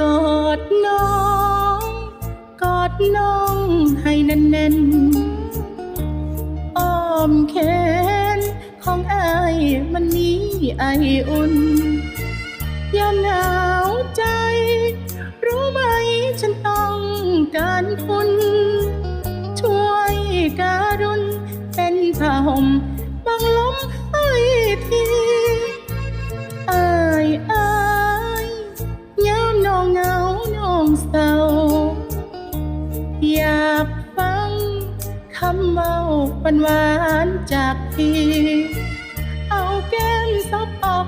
กอดน้อง กอดน้องให้แน่นแน่นอ้อมแขนของอายมันมีไออุ่นอย่าหนาวใจ รู้ไหมฉันต้องการคุณ ช่วยการุณเป็นผ้าห่มบังล้ม หวานจากพี่ เอาแก้มซบอก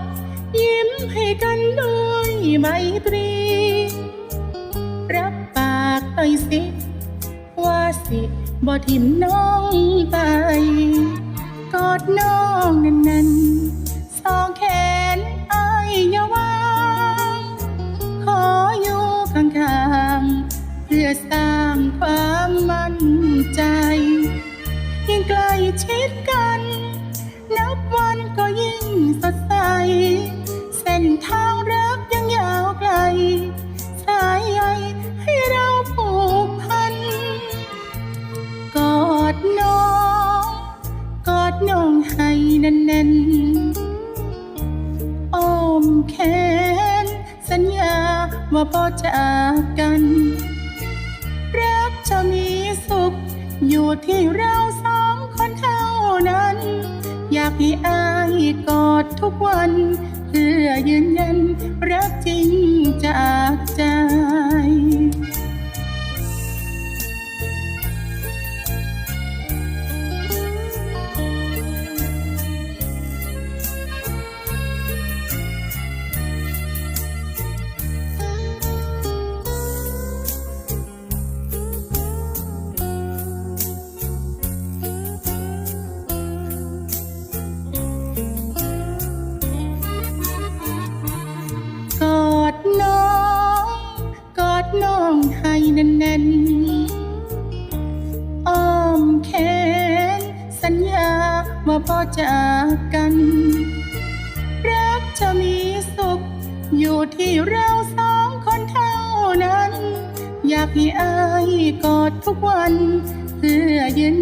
ยิ้มให้กันด้วยไมตรี รับปากหน่อยสิ ว่าสิบ่ทิมน้องไป กอดน้องแน่นๆสองแขนอายอย่าวางขออยู่ข้างๆเพื่อสร้างความมั่นใจยิ่งใกล้ ชิดกัน นับวันก็ยิ่งสดใส เส้นทางรักยังยาวไกล สายใยให้เราผูกพัน กอดน้อง กอดน้องให้แน่นๆอ้อมแขน สัญญาว่าพอจากกัน รักจะมีสุขอยู่ที่เราส อยากให้อายกอดทุกวัน เพื่อยืนยัน น่นๆ อ้อมแขนสัญญาว่าพอจากกัน รักจะมีสุข อยู่ที่เราสองคนเท่านั้น อยากให้อายกอดทุกวัน เพื่อยืนยัน